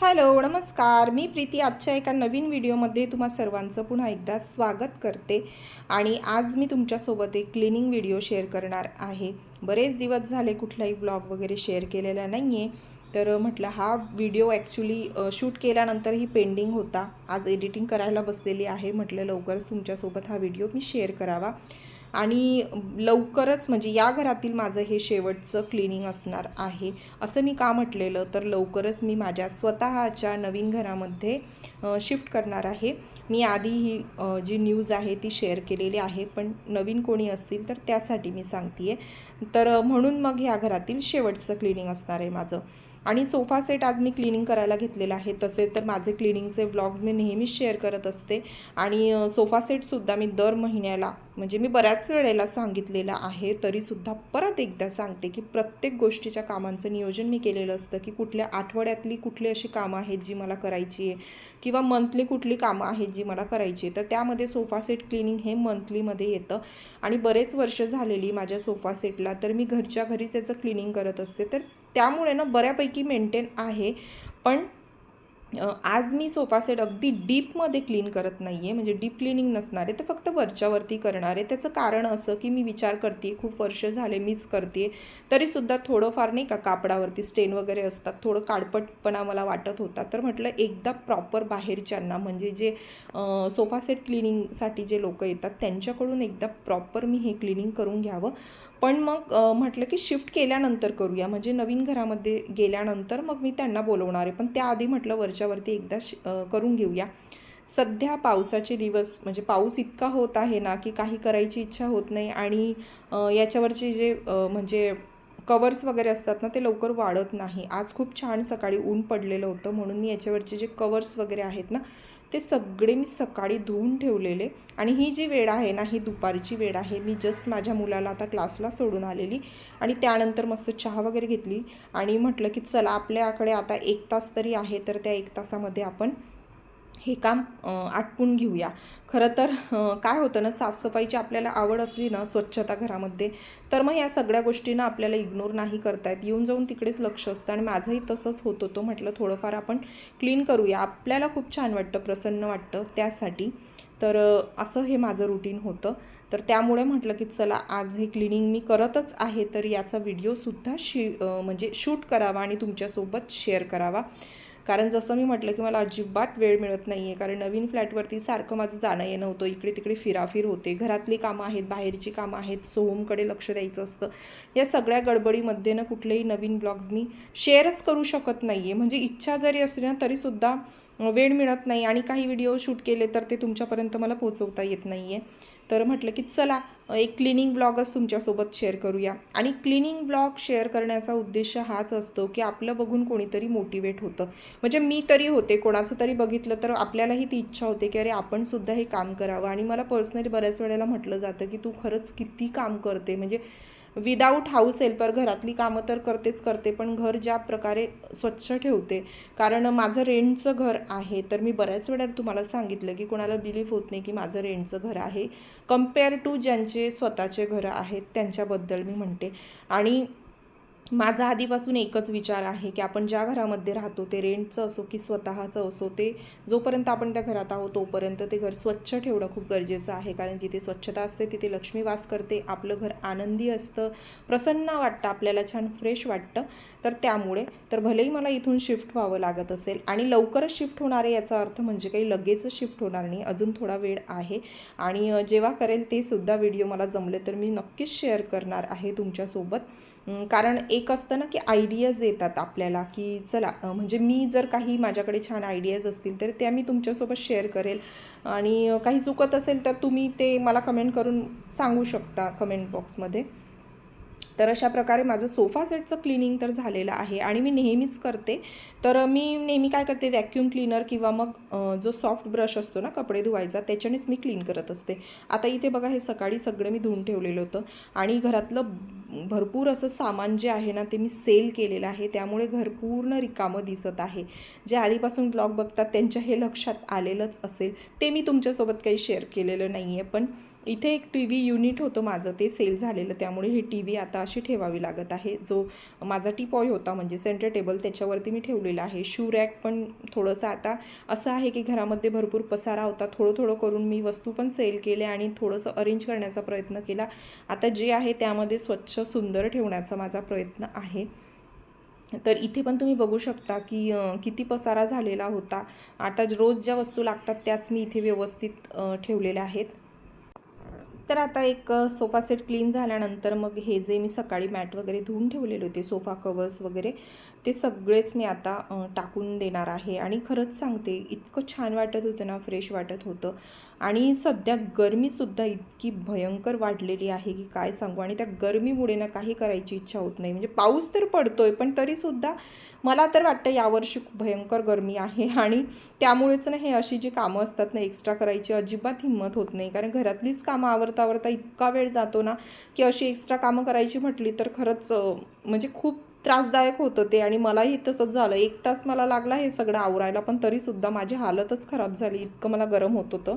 Hello नमस्कार. मी प्रीती. आजच्या एका नवीन व्हिडिओमध्ये तुम्हा सर्वांचं पुन्हा एकदा स्वागत करते. आणि आज मी तुमच्यासोबत एक क्लिनिंग व्हिडिओ शेअर करणार आहे. बरेच दिवस झाले कुठलाही ब्लॉग वगैरे शेअर केलेला नाही आहे तर म्हटलं हा व्हिडिओ ॲक्च्युली शूट केल्यानंतरही पेंडिंग होता. आज एडिटिंग करायला बसलेली आहे. म्हटलं लवकरच तुमच्यासोबत हा व्हिडिओ मी शेअर करावा. आणि लवकरच म्हणजे या घरातील माझं हे शेवटचं क्लिनिंग असणार आहे असं मी का म्हटलेलं? तर लवकरच मी माझ्या स्वतःच्या नवीन घरामध्ये शिफ्ट करणार आहे. मी आधी ही जी न्यूज आहे ती शेअर केलेली आहे पण नवीन कोणी असतील तर त्यासाठी मी सांगते आहे तर म्हणून मग ह्या घरातील शेवटचं क्लिनिंग असणार आहे माझं. आणि सोफा सेट आज मी क्लिनिंग करायला घेतलेला आहे. तसे तर माझे क्लिनिंगचे ब्लॉग्स मी नेहमीच शेअर करत असते. आणि सोफा सेटसुद्धा मी दर महिन्याला म्हणजे मी बऱ्याच वेळेला सांगितलेलं आहे तरीसुद्धा परत एकदा सांगते की प्रत्येक गोष्टीच्या कामांचं नियोजन मी केलेलं असतं की कुठल्या आठवड्यातली कुठली अशी कामं आहेत जी मला करायची आहे किंवा मंथली कुठली कामं आहेत जी मला करायची आहे. तर त्यामध्ये सोफा सेट क्लिनिंग हे मंथलीमध्ये येतं. आणि बरेच वर्ष झालेली माझ्या सोफा सेटला तर मी घरच्या घरीच याचं क्लिनिंग करत असते. तर त्यामुळे ना बऱ्यापैकी मेंटेन आहे. पण आज मी सोफा सेट अगदी डीपमध्ये क्लीन करत नाही आहे म्हणजे डीप क्लिनिंग नसणार आहे तर फक्त वरच्यावरती करणार. आहे त्याचं कारण असं की मी विचार करते खूप वर्ष झाले मीच करते तरीसुद्धा थोडंफार नाही का कापडावरती स्टेन वगैरे असतात थोडं काळपटपणा मला वाटत होता. तर म्हटलं एकदा प्रॉपर बाहेरच्यांना म्हणजे जे सोफासेट सोफा सेट क्लिनिंगसाठी जे लोक येतात त्यांच्याकडून एकदा प्रॉपर मी हे क्लिनिंग करून घ्यावं. पण मग म्हटलं की शिफ्ट केल्यानंतर करूया म्हणजे नवीन घरामध्ये गेल्यानंतर मग मी त्यांना बोलवणार आहे. पण त्याआधी म्हटलं वरच्या ह्याच्यावरती एकदा शि करून घेऊया. सध्या पावसाचे दिवस म्हणजे पाऊस इतका होत आहे ना की काही करायची इच्छा होत नाही आणि याच्यावरचे जे म्हणजे कवर्स वगैरे असतात ना ते लवकर वाढत नाही. आज खूप छान सकाळी ऊन पडलेलं होतं म्हणून मी याच्यावरचे जे कवर्स वगैरे आहेत ना ते सगळे मी सकाळी धुवून ठेवलेले. आणि ही जी वेळ आहे ना ही दुपारची वेळ आहे मी जस्ट माझ्या मुलाला आता क्लासला सोडून आलेली. आणि त्यानंतर मस्त चहा वगैरे घेतली. आणि म्हटलं की चला आपल्याकडे आता एक तास तरी आहे तर त्या एक तासामध्ये आपण हे काम आटपून घेऊया. खरं तर काय होतं ना साफसफाईची आपल्याला आवड असली ना स्वच्छता घरामध्ये तर मग या सगळ्या गोष्टींना आपल्याला इग्नोर नाही करता येत येऊन जाऊन तिकडेच लक्ष असतं आणि माझंही तसंच होत होतं. म्हटलं थोडंफार आपण क्लीन करूया. आपल्याला खूप छान वाटतं प्रसन्न वाटतं त्यासाठी. तर असं हे माझं रुटीन होतं. तर त्यामुळे म्हटलं की चला आज हे क्लिनिंग मी करतच आहे. तर याचा व्हिडिओसुद्धा शी म्हणजे शूट करावा आणि तुमच्यासोबत शेअर करावा. कारण जसं मी म्हटलं की मला अजिबात वेळ मिळत नाही आहे कारण नवीन फ्लॅटवरती सारखं माझं जाणं येणं होतं. इकडे तिकडे फिराफिर होते. घरातली कामं आहेत बाहेरची कामं आहेत सोहमकडे लक्ष द्यायचं असतं. या सगळ्या गडबडीमध्ये ना कुठलेही नवीन ब्लॉग्स मी शेअरच करू शकत नाही आहे म्हणजे इच्छा जरी असली ना तरीसुद्धा वेळ मिळत नाही आणि काही व्हिडिओ शूट केले तर ते तुमच्यापर्यंत मला पोहोचवता येत नाही आहे तर म्हटलं की चला एक क्लिनिंग ब्लॉगच तुमच्यासोबत शेअर करूया. आणि क्लिनिंग ब्लॉग शेअर करण्याचा उद्देश हाच असतो की आपलं बघून कोणीतरी मोटिवेट होतं. म्हणजे मी तरी होते कोणाचं तरी बघितलं तर आपल्यालाही ती इच्छा होते की अरे आपण सुद्धा हे काम करावं. आणि मला पर्सनली बऱ्याच वेळेला म्हटलं जातं की तू खरंच किती काम करते. म्हणजे विदाऊट हाऊस हेल्पर घरातली कामं तर करतेच करते पण घर ज्या प्रकारे स्वच्छ ठेवते. कारण माझं रेंटचं घर आहे तर मी बऱ्याच वेळा तुम्हाला सांगितलं की कोणाला बिलीफ होत नाही की माझं रेंटचं घर आहे. कंपेअर टू ज्यांचे जे स्वतःचे घरं आहेत त्यांच्याबद्दल मी म्हणते. आणि माझा आधीपासून एकच विचार आहे की आपण ज्या घरामध्ये राहतो ते रेंटचं असो की स्वतःचं असो ते जोपर्यंत आपण त्या घरात आहोत तोपर्यंत ते घर स्वच्छ ठेवणं खूप गरजेचं आहे. कारण जिथे स्वच्छता असते तिथे लक्ष्मी वास करते आपलं घर आनंदी असतं प्रसन्न वाटतं आपल्याला छान फ्रेश वाटतं. तर त्यामुळे तर भलेही मला इथून शिफ्ट व्हावं लागत असेल आणि लवकरच शिफ्ट होणार आहे याचा अर्थ म्हणजे काही लगेच शिफ्ट होणार नाही अजून थोडा वेळ आहे. आणि जेव्हा करेल ते सुद्धा व्हिडिओ मला जमले तर मी नक्कीच शेअर करणार आहे तुमच्यासोबत. कारण एक असतं ना की आयडियाज येतात आपल्याला की चला म्हणजे मी जर काही माझ्याकडे छान आयडियाज असतील तर त्या मी तुमच्यासोबत शेअर करेल. आणि काही चुकत असेल तर तुम्ही ते मला कमेंट करून सांगू शकता कमेंट बॉक्समध्ये तर अशा प्रकारे माझं सोफा सेटचं क्लिनिंग तर झालेलं आहे आणि मी नेहमीच करते. तर मी नेहमी काय करते व्हॅक्यूम क्लीनर किंवा मग जो सॉफ्ट ब्रश असतो ना कपडे धुवायचा त्याच्यानेच मी क्लीन करत असते. आता इथे बघा हे सकाळी सगळं मी धुवून ठेवलेलं होतं आणि घरातलं भरपूर असं सामान जे आहे ना ते मी सेल केलेलं आहे. त्यामुळे घर पूर्ण रिकामं दिसत आहे. जे आधीपासून ब्लॉग बघतात त्यांच्या हे लक्षात आलेलंच असेल. ते मी तुमच्यासोबत काही शेअर केलेलं नाही आहे पण इथे एक टी व्ही युनिट होतं माझं ते सेल झालेलं. त्यामुळे ही टी व्ही आता अशी ठेवावी लागत आहे. जो माझा टीपॉय होता म्हणजे सेंटर टेबल त्याच्यावरती मी ठेवलेला आहे. शू रॅक पण थोडंसं आता असं आहे की घरामध्ये भरपूर पसारा होता. थोडं थोडं करून मी वस्तू पण सेल केले आणि थोडंसं अरेंज करण्याचा प्रयत्न केला. आता जे आहे त्यामध्ये स्वच्छ सुंदर ठेवण्याचा माझा प्रयत्न आहे. तर इथे पण तुम्ही बघू शकता की किती पसारा झालेला होता. आता रोज ज्या वस्तू लागतात त्याच मी इथे व्यवस्थित ठेवलेल्या आहेत. तर आता एक सोफा सेट क्लीन झाल्यानंतर मग हे जे मी सकाळी मॅट वगैरे धुवून ठेवलेले होते सोफा कवर्स वगैरे ते सगळेच मी आता टाकून देणार आहे. आणि खरंच सांगते इतकं छान वाटत होतं ना फ्रेश वाटत होतं. आणि सध्या गरमीसुद्धा इतकी भयंकर वाढलेली आहे की काय सांगू? आणि त्या गरमीमुळे ना काही करायची इच्छा होत नाही. म्हणजे पाऊस तर पडतो आहे पण तरीसुद्धा मला तर वाटतं यावर्षी खूप भयंकर गरमी आहे. आणि त्यामुळेच ना हे अशी जी कामं असतात ना एक्स्ट्रा करायची अजिबात हिंमत होत नाही. कारण घरातलीच कामं आवरता आवरता इतका वेळ जातो ना की अशी एक्स्ट्रा कामं करायची म्हटली तर खरंच म्हणजे खूप त्रासदायक होतं ते आणि मलाही तसंच झालं. एक तास मला लागला हे सगळं आवरायला पण तरीसुद्धा माझी हालतच खराब झाली. इतकं मला गरम होत होतं.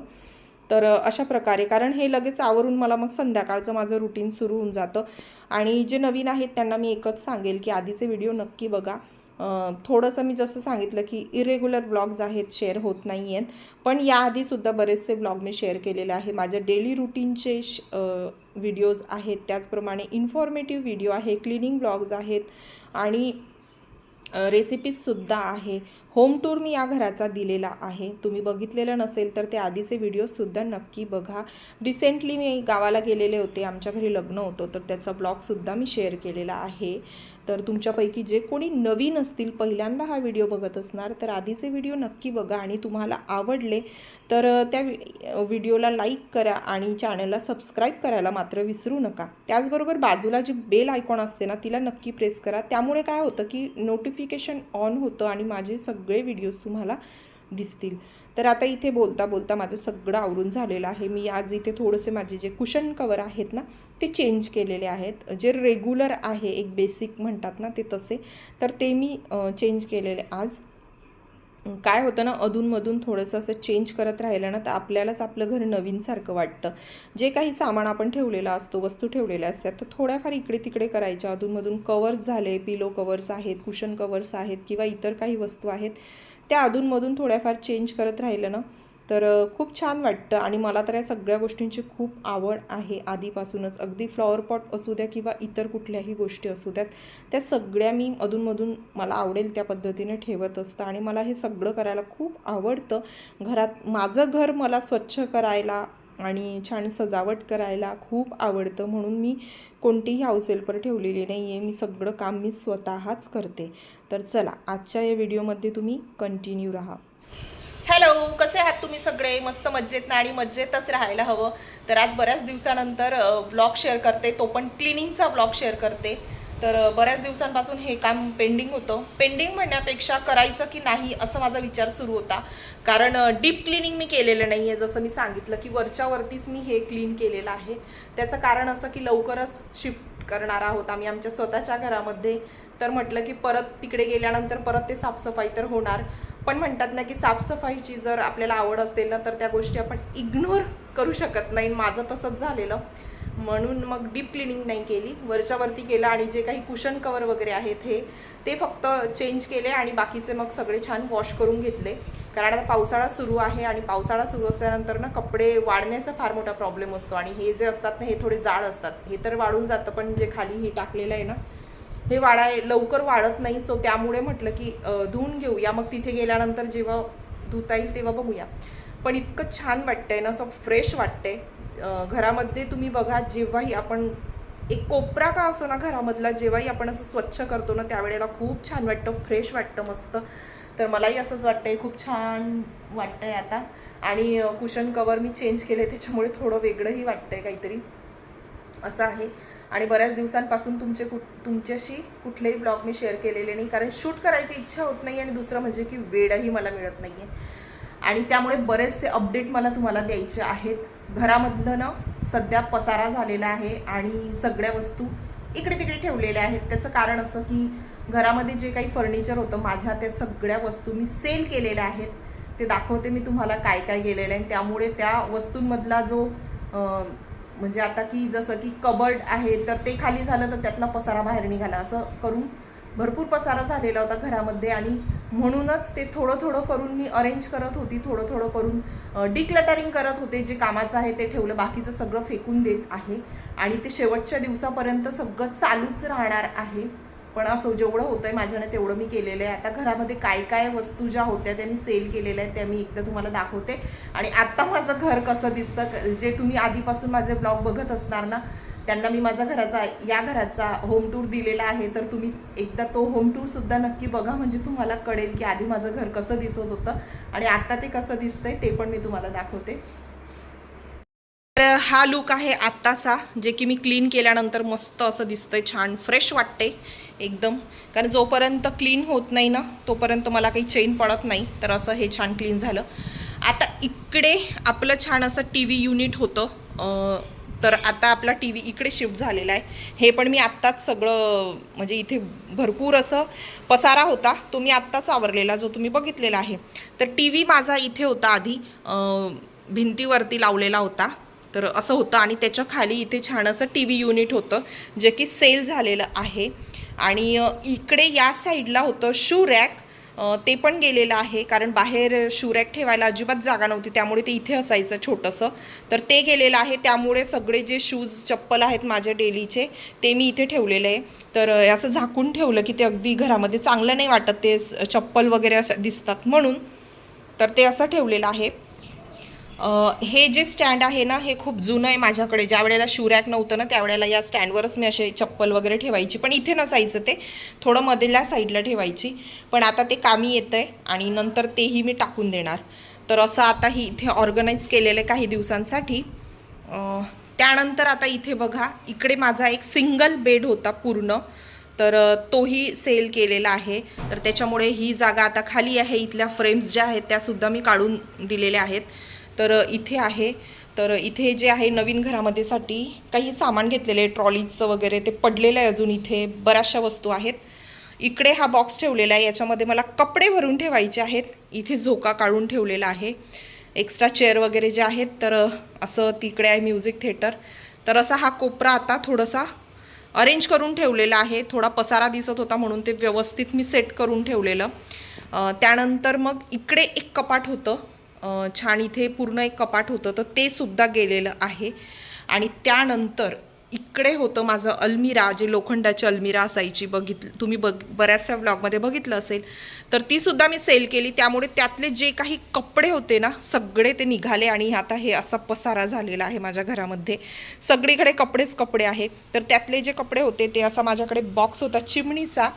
तर अशा प्रकारे. कारण हे लगेच आवरून मला मग संध्याकाळचं माझं रुटीन सुरू होऊन जातं. आणि जे नवीन आहेत त्यांना मी एकच सांगेल की आधीचे व्हिडिओ नक्की बघा. थोडंसं मी जसं सांगितलं की इरेग्युलर ब्लॉग्स आहेत शेअर होत नाही आहेत पण याआधीसुद्धा बरेचसे ब्लॉग मी शेअर केलेले आहे. माझ्या डेली रुटीनचे श व्हिडिओज आहेत. त्याचप्रमाणे इन्फॉर्मेटिव्ह व्हिडिओ आहे क्लिनिंग ब्लॉग्स आहेत आणि रेसिपीजसुद्धा आहे. होम टूर मी या घराचा दिलेला आहे. तुम्ही बघितलेलं नसेल तर ते आधीचे व्हिडिओजसुद्धा नक्की बघा. रिसेंटली मी गावाला गेलेले होते. आमच्या घरी लग्न होतं तर त्याचा ब्लॉगसुद्धा मी शेअर केलेला आहे. तर तुमच्यापैकी जे कोणी नवीन असतील पहिल्यांदा हा व्हिडिओ बघत असणार तर आधीचे व्हिडिओ नक्की बघा आणि तुम्हाला आवडले तर त्या व्हिडिओला लाईक करा आणि चॅनलला सबस्क्राईब करायला मात्र विसरू नका. त्याचबरोबर बाजूला जी बेल आयकॉन असते ना तिला नक्की प्रेस करा. त्यामुळे काय होतं की नोटिफिकेशन ऑन होतं आणि माझे सगळे व्हिडिओज तुम्हाला दिसतील. तर आता इथे बोलता बोलता माझं सगळं आवरून झालेलं आहे. मी आज इथे थोडेसे माझे जे कुशन कवर आहेत ना ते चेंज केलेले आहेत. जे रेग्युलर आहे एक बेसिक म्हणतात ना ते तसे. तर ते मी चेंज केलेले आज. काय होतं ना अधूनमधून थोडंसं असं चेंज करत राहिलं ना तर आपल्यालाच आपलं घर नवीनसारखं वाटतं. जे काही सामान आपण ठेवलेलं असतो वस्तू ठेवलेल्या असतात तर थोड्याफार इकडे तिकडे करायच्या. अधूनमधून कवर्स झाले पिलो कवर्स आहेत कुशन कवर्स आहेत किंवा इतर काही वस्तू आहेत. त्या अधूनमधून थोड्याफार चेंज करत राहिलं ना तर खूप छान वाटतं. आणि मला तर या सगळ्या गोष्टींची खूप आवड आहे. आधीपासूनच अगदी फ्लॉवर पॉट असू द्या किंवा इतर कुठल्याही गोष्टी असू द्यात त्या सगळ्या मी अधूनमधून मला आवडेल त्या पद्धतीने ठेवत असतं. आणि मला हे सगळं करायला खूप आवडतं. घरात माझं घर मला स्वच्छ करायला आणि छान सजावट करायला खूप आवडतं म्हणून मी कोणतीही हाऊसेल्पर ठेवलेली नाही आहे मी सगळं काम मी स्वतःच करते. तर चला आजच्या या व्हिडिओमध्ये तुम्ही कंटिन्यू राहा. हॅलो कसे आहात तुम्ही सगळे? मस्त मज्जेत ना आणि मज्जेतच राहायला हवं. तर आज बऱ्याच दिवसानंतर ब्लॉग शेअर करते. तो पण क्लिनिंगचा ब्लॉग शेअर करते. तर बऱ्याच दिवसांपासून हे काम पेंडिंग होतं. पेंडिंग म्हणण्यापेक्षा करायचं की नाही असं माझा विचार सुरू होता. कारण डीप क्लिनिंग मी केलेलं नाही आहे जसं मी सांगितलं की वरच्यावरतीच मी हे क्लीन केलेलं आहे. त्याचं कारण असं की लवकरच शिफ्ट करणार आहोत आम्ही आमच्या स्वतःच्या घरामध्ये. तर म्हटलं की परत तिकडे गेल्यानंतर परत ते साफसफाई तर होणार. पण म्हणतात ना की साफसफाईची जर आपल्याला आवड असेल ना तर त्या गोष्टी आपण इग्नोर करू शकत नाही. माझं तसंच झालेलं. म्हणून मग डीप क्लिनिंग नाही केली. वरच्यावरती केलं आणि जे काही कुशन कवर वगैरे आहेत हे ते फक्त चेंज केले आणि बाकीचे मग सगळे छान वॉश करून घेतले. कारण आता पावसाळा सुरू आहे आणि पावसाळा सुरू असल्यानंतर ना कपडे वाढण्याचा फार मोठा प्रॉब्लेम असतो. आणि हे जे असतात ना हे थोडे जाड असतात. हे तर वाढून जातं पण जे खाली हे टाकलेलं आहे ना हे वाढाय लवकर वाढत नाही. सो त्यामुळे म्हटलं की धुवून घेऊया. मग तिथे गेल्यानंतर जेव्हा धुता येईल तेव्हा बघूया. पण इतकं छान वाटतंय ना असं फ्रेश वाटतंय. घरामध्ये तुम्ही बघा जेव्हाही आपण एक कोपरा का असो ना घरामधला जेव्हाही आपण असं स्वच्छ करतो ना त्यावेळेला खूप छान वाटतं फ्रेश वाटतं मस्त. तर मलाही असंच वाटतंय खूप छान वाटतंय आता. आणि कुशन कवर मी चेंज केले त्याच्यामुळे थोडं वेगळंही वाटतंय काहीतरी. असं आहे. आणि बऱ्याच दिवसांपासून तुमचे कुठ तुमच्याशी कुठलेही ब्लॉग मी शेअर केलेले नाही कारण शूट करायची इच्छा होत नाही आणि दुसरं म्हणजे की वेळही मला मिळत नाही आहे आणि त्यामुळे बरेचसे अपडेट मला तुम्हाला द्यायचे आहेत. घरामधलं ना सध्या पसारा झालेला आहे आणि सगळ्या वस्तू इकडे तिकडे ठेवलेल्या आहेत. त्याचं कारण असं की घरामध्ये जे काही फर्निचर होतं माझ्या त्या सगळ्या वस्तू मी सेल केलेल्या आहेत. ते दाखवते मी तुम्हाला काय काय गेलेलं आहे. आणि त्यामुळे त्या वस्तूंमधला जो म्हणजे आता की जसं की कबर्ड आहे तर ते खाली झालं तर त्यातला पसारा बाहेर निघाला. असं करून भरपूर पसारा झालेला होता घरामध्ये आणि म्हणूनच ते थोडं थोडं करून मी अरेंज करत होती थोडं थोडं करून डिक्लटरिंग करत होते जे कामाचं आहे ते ठेवलं बाकीचं सगळं फेकून देत आहे. आणि ते शेवटच्या दिवसापर्यंत सगळं चालूच राहणार आहे. पण असं जेवढं होतं आहे माझ्याने तेवढं मी केलेलं आहे. आता घरामध्ये काय काय वस्तू ज्या होत्या त्या मी सेल केलेल्या आहेत त्या मी एकदा तुम्हाला दाखवते. आणि आत्ता माझं घर कसं दिसतं जे तुम्ही आधीपासून माझे ब्लॉग बघत असणार ना त्यांना मी माझ्या घराचा या घराचा होम टूर दिलेला आहे. तर तुम्ही एकदा तो होम टूर सुद्धा नक्की बघा. म्हणजे तुम्हाला कळेल की आधी माझं घर कसं दिसत होतं आणि आता ते कसं दिसतंय ते पण मी तुम्हाला दाखवते. तर हा लुक आहे आत्ताचा जे की मी क्लीन केल्यानंतर मस्त असं दिसतंय छान फ्रेश वाटते एकदम. कारण जोपर्यंत क्लीन होत नाही ना तोपर्यंत मला काही चेन पडत नाही. तर असं हे छान क्लीन झालं. आता इकडे आपलं छान असं टी व्ही युनिट होतं तर आता आपला टी व्ही इकडे शिफ्ट झालेला आहे. हे पण मी आत्ताच सगळं म्हणजे इथे भरपूर असं पसारा होता तो मी आत्ताच आवरलेला जो तुम्ही बघितलेला आहे. तर टी व्ही माझा इथे होता आधी भिंतीवरती लावलेला होता. तर असं होतं आणि त्याच्याखाली इथे छान असं टी व्ही युनिट होतं जे की सेल झालेलं आहे. आणि इकडे या साईडला होतं शू रॅक ते पण गेलेलं आहे. कारण बाहेर शूरॅक ठेवायला अजिबात जागा नव्हती. त्यामुळे ते इथे असायचं छोटंसं. तर ते गेलेलं आहे. त्यामुळे सगळे जे शूज चप्पल आहेत माझे डेलीचे ते मी इथे ठेवलेले आहे. तर असं झाकून ठेवलं की ते अगदी घरामध्ये चांगलं नाही वाटत. ते चप्पल वगैरे असं दिसतात म्हणून. तर ते असं ठेवलेलं आहे. हे जे स्टँड आहे ना हे खूप जुनं आहे माझ्याकडे. ज्या वेळेला शूरॅक नव्हतं ना त्यावेळेला या स्टँडवरच मी असे चप्पल वगैरे ठेवायची. पण इथे नसायचं ते. थोडं मधल्या साईडला ठेवायची. पण आता ते कामी येतं आहे आणि नंतर तेही मी टाकून देणार. तर असं आता ही इथे ऑर्गनाईज केलेलं आहे काही दिवसांसाठी. त्यानंतर आता इथे बघा इकडे माझा एक सिंगल बेड होता पूर्ण. तर तोही सेल केलेला आहे. तर त्याच्यामुळे ही जागा आता खाली आहे. इथल्या फ्रेम्स ज्या आहेत त्यासुद्धा मी काढून दिलेल्या आहेत. तर इथे आहे. तर इथे जे आहे नवीन घरामध्ये साठी काही सामान घेतलेले आहे. ट्रॉलीचं वगैरे ते पडलेलं आहे अजून इथे. बऱ्याचशा वस्तू आहेत. इकडे हा बॉक्स ठेवलेला आहे. याच्यामध्ये मला कपडे भरून ठेवायचे आहेत. इथे झोका काढून ठेवलेला आहे. एक्स्ट्रा चेअर वगैरे जे आहेत तर असं तिकडे आहे म्युझिक थिएटर तर असा हा कोपरा आता थोडासा अरेंज करून ठेवलेला आहे. थोडा पसारा दिसत होता म्हणून ते व्यवस्थित मी सेट करून ठेवलेलं. त्यानंतर मग इकडे एक कपाट होतं. छान इथे पूर्ण एक कपाट होतं तर ते सुद्धा गेलेलं आहे. आणि त्यानंतर इकडे होतं माझं अल्मिरा जे लोखंडाची अल्मिरा असायची बघितलं तुम्ही बघ बऱ्याचशा ब्लॉगमध्ये बघितलं असेल. तर ती सुद्धा मी सेल केली. त्यामुळे त्यातले जे काही कपडे होते ना सगळे ते निघाले आणि आता हे असा पसारा झालेला आहे माझ्या घरामध्ये. सगळीकडे कपडेच कपडे आहे. तर त्यातले जे कपडे होते ते असा माझ्याकडे बॉक्स होता चिमणीचा.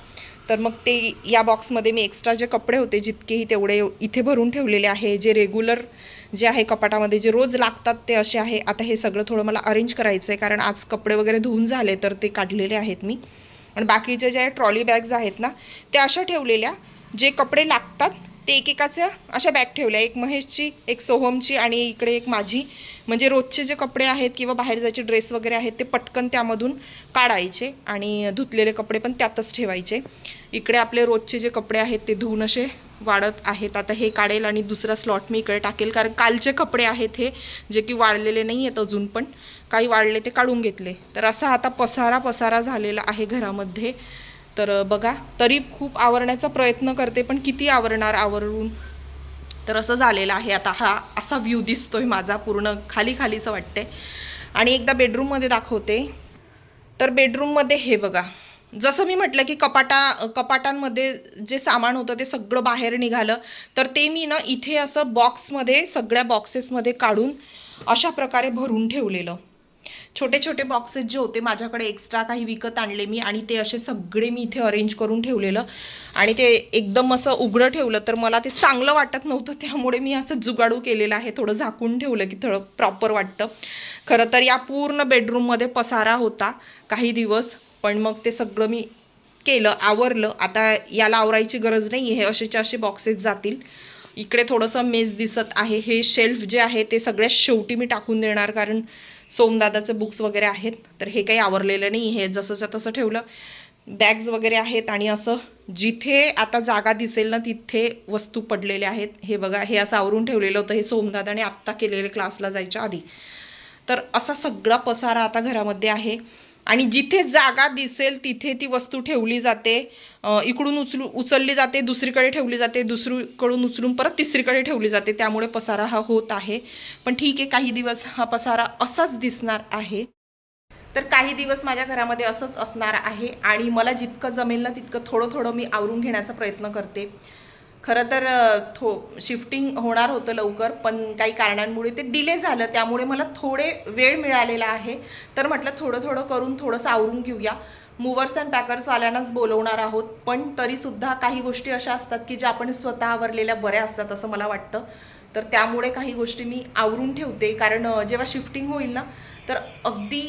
तर मग ते या बॉक्समध्ये मी एक्स्ट्रा जे कपडे होते जितकेही तेवढे इथे भरून ठेवलेले आहे जे रेग्युलर जे आहे कपाटामध्ये जे रोज लागतात ते असे आहे. आता हे सगळं थोडं मला अरेंज करायचं आहे कारण आज कपडे वगैरे धुवून झाले तर ते काढलेले आहेत मी. आणि बाकीचे ज्या ट्रॉली बॅग्स आहेत ना त्या अशा ठेवलेल्या जे कपडे लागतात ते एकेकाच्या अशा बॅग ठेवल्या. एक महेशची एक सोहमची आणि इकडे एक माझी. म्हणजे रोजचे जे कपडे आहेत किंवा बाहेर जायचे ड्रेस वगैरे आहेत ते पटकन त्यामधून काढायचे आणि धुतलेले कपडे पण त्यातच ठेवायचे. इकडे आपले रोजचे जे कपडे आहेत ते धुवून असे वाढत आहेत. आता हे काढेल आणि दुसरा स्लॉट मी इकडे टाकेल. कारण कालचे कपडे आहेत हे जे की वाळलेले नाही आहेत अजून पण. काही वाळले ते काढून घेतले. तर असा आता पसारा पसारा झालेला आहे घरामध्ये. तर बघा तरी खूप आवरण्याचा प्रयत्न करते पण किती आवरणार आवरून? तर असं झालेलं आहे आता. हा असा व्ह्यू दिसतोय माझा पूर्ण खाली खालीचं वाटते आणि एकदा बेडरूममध्ये दाखवते. तर बेडरूममध्ये हे बघा. जसं मी म्हटलं की कपाटा कपाटांमध्ये जे सामान होतं ते सगळं बाहेर निघालं. तर ते मी ना इथे असं बॉक्समध्ये सगळ्या बॉक्सेसमध्ये काढून अशा प्रकारे भरून ठेवलेलं. छोटे छोटे बॉक्सेस जे होते माझ्याकडे एक्स्ट्रा काही विकत आणले मी आणि ते असे सगळे मी इथे अरेंज करून ठेवलेलं. आणि ते एकदम असं उघडं ठेवलं तर मला ते चांगलं वाटत नव्हतं. त्यामुळे मी असं जुगाडू केलेलं आहे थोडं झाकून ठेवलं की थोडं प्रॉपर वाटतं. खरं तर या पूर्ण बेडरूममध्ये पसारा होता काही दिवस पण मग ते सगळं मी केलं आवरलं. आता याला आवरायची गरज नाही आहे असेच्या असे बॉक्सेस जातील. इकडे थोडंसं मेज दिसत आहे. हे शेल्फ जे आहे ते सगळ्यात शेवटी मी टाकून देणार कारण सोमदादाचं बुक्स वगैरे आहेत तर हे काही आवरलेलं नाही हे जसंच्या तसं ठेवलं. बॅग्स वगैरे आहेत आणि असं जिथे आता जागा दिसेल ना तिथे वस्तू पडलेल्या आहेत. हे बघा हे असं आवरून ठेवलेलं होतं हे सोमदादाने आत्ता केलेले क्लासला जायच्या आधी. तर असा सगळा पसारा आता घरामध्ये आहे. आणि जिथे जागा दिसेल तिथे ती वस्तू ठेवली जाते. इकडून उचलू उचलली जाते दुसरीकडे ठेवली जाते दुसरीकडून उचलून परत तिसरीकडे ठेवली जाते. त्यामुळे पसारा हा होत आहे. पण ठीक आहे काही दिवस हा पसारा असाच दिसणार आहे. तर काही दिवस माझ्या घरामध्ये असंच असणार आहे आणि मला जितकं जमेल ना तितकं थोडं थोडं मी आवरून घेण्याचा प्रयत्न करते. खरं तर थो शिफ्टिंग होणार होतं लवकर पण काही कारणांमुळे ते डिले झालं. त्यामुळे मला थोडे वेळ मिळालेला आहे. तर म्हटलं थोडं थोडं करून थोडंसं आवरून घेऊया. मूवर्स अँड पॅकर्सवाल्यांनाच बोलवणार आहोत पण तरीसुद्धा काही गोष्टी अशा असतात की ज्या आपण स्वतः आवरलेल्या बऱ्या असतात असं मला वाटतं. तर त्यामुळे काही गोष्टी मी आवरून ठेवते. कारण जेव्हा शिफ्टिंग होईल ना तर अगदी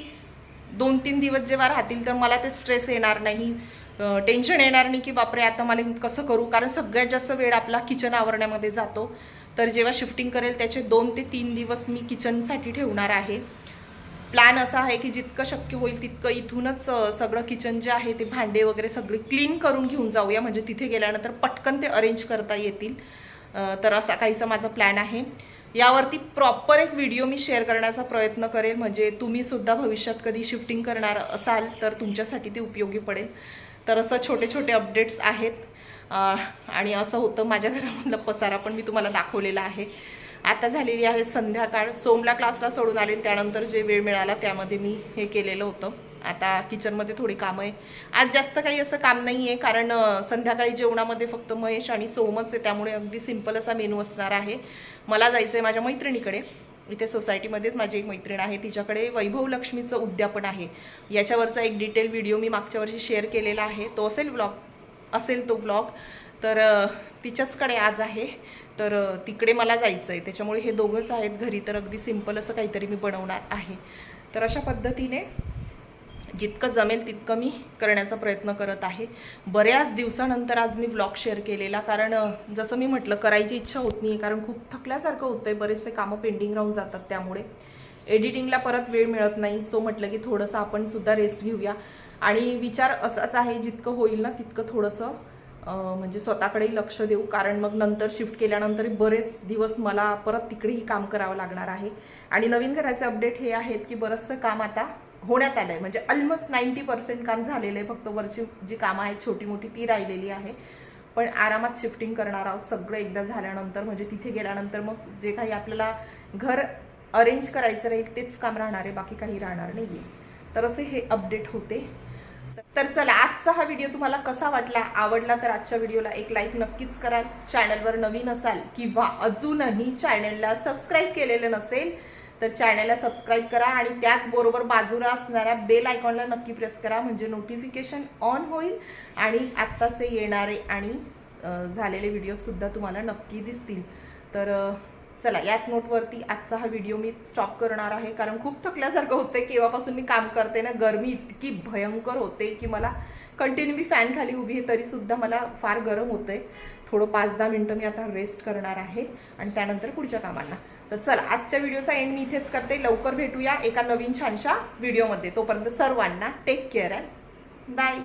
दोन तीन दिवस जेव्हा राहतील तर मला ते स्ट्रेस येणार नाही. टेन्शन येणार नाही की बापरे आता मला कसं करू? कारण सगळ्यात जास्त वेळ आपला किचन आवरण्यामध्ये जातो. तर जेव्हा शिफ्टिंग करेल त्याचे दोन ते तीन दिवस मी किचनसाठी ठेवणार आहे. प्लॅन असा आहे की जितकं शक्य होईल तितकं इथूनच सगळं किचन जे आहे ते भांडे वगैरे सगळे क्लीन करून घेऊन जाऊया. म्हणजे तिथे गेल्यानंतर पटकन ते अरेंज करता येतील. तर असा काहीसा माझा प्लॅन आहे. यावरती प्रॉपर एक व्हिडिओ मी शेअर करण्याचा प्रयत्न करेल. म्हणजे तुम्हीसुद्धा भविष्यात कधी शिफ्टिंग करणार असाल तर तुमच्यासाठी ते उपयोगी पडेल. तर असं छोटे छोटे अपडेट्स आहेत. आणि असं होतं माझ्या घरामधला पसारा पण मी तुम्हाला दाखवलेला आहे. आता झालेली आहे संध्याकाळ. सोमला क्लासला सोडून आले त्यानंतर जे वेळ मिळाला त्यामध्ये मी हे केलेलं होतं. आता किचनमध्ये थोडी कामं आहे. आज जास्त काही असं काम नाही आहे कारण संध्याकाळी जेवणामध्ये फक्त महेश आणि सोमच आहे. त्यामुळे अगदी सिंपल असा मेनू असणार आहे. मला जायचं आहे माझ्या मैत्रिणीकडे. इथे सोसायटीमध्येच माझी एक मैत्रीण आहे. तिच्याकडे वैभव लक्ष्मीचं उद्यापन आहे. याच्यावरचा एक डिटेल व्हिडिओ मी मागच्या वर्षी शेअर केलेला आहे. तो असेल ब्लॉग असेल तो ब्लॉग तर तिच्याचकडे आज आहे. तर तिकडे मला जायचं आहे त्याच्यामुळे हे दोघंच आहेत घरी. तर अगदी सिंपल असं काहीतरी मी बनवणार आहे. तर अशा पद्धतीने जितकं जमेल तितकं मी करण्याचा प्रयत्न करत आहे. बऱ्याच दिवसानंतर आज मी व्लॉग शेअर केलेला कारण जसं मी म्हटलं करायची इच्छा होत नाही कारण खूप थकल्यासारखं होतं आहे बरेचसे कामं पेंडिंग राहून जातात त्यामुळे. एडिटिंगला परत वेळ मिळत नाही सो म्हटलं की थोडंसं आपण सुद्धा रेस्ट घेऊया. आणि विचार असाच आहे जितकं होईल ना तितकं थोडंसं म्हणजे स्वतःकडेही लक्ष देऊ. कारण मग नंतर शिफ्ट केल्यानंतर बरेच दिवस मला परत तिकडेही काम करावं लागणार आहे. आणि नवीन घराचे अपडेट हे आहेत की बरंचसं काम आता होण्यात आलं आहे म्हणजे ऑलमोस्ट नाईन्टी पर्सेंट काम झालेलं आहे फक्त वरची जी कामं आहेत छोटी मोठी ती राहिलेली आहे. पण आरामात शिफ्टिंग करणार आहोत. सगळं एकदा झाल्यानंतर म्हणजे तिथे गेल्यानंतर मग जे काही आपल्याला घर अरेंज करायचं राहील तेच काम राहणार आहे. बाकी काही राहणार नाही तर असे हे अपडेट होते. तर चला आजचा हा व्हिडिओ तुम्हाला कसा वाटला आवडला तर आजच्या व्हिडिओला एक लाईक नक्कीच कराल. चॅनलवर नवीन असाल किंवा अजूनही चॅनलला सबस्क्राईब केलेलं नसेल तर चॅनलला सबस्क्राईब करा आणि त्याचबरोबर बाजूला असणाऱ्या बेल आयकॉनला नक्की प्रेस करा म्हणजे नोटिफिकेशन ऑन होईल आणि आत्ताचे येणारे आणि झालेले व्हिडिओसुद्धा तुम्हाला नक्की दिसतील. तर चला याच नोटवरती आजचा हा व्हिडिओ मी स्टॉप करणार आहे. कारण खूप थकल्यासारखं होतं केव्हापासून मी काम करते ना गरमी इतकी भयंकर होते की मला कंटिन्यू मी फॅन खाली उभी आहे तरीसुद्धा मला फार गरम होतं आहे थोडं पाच दहा मिनटं मी आता रेस्ट करणार आहे आणि त्यानंतर पुढच्या कामांना. तर चल आजच्या व्हिडिओचा एंड मी इथेच करते. लवकर भेटूया एका नवीन छानशा व्हिडिओमध्ये. तोपर्यंत सर्वांना टेक केअर अँड बाय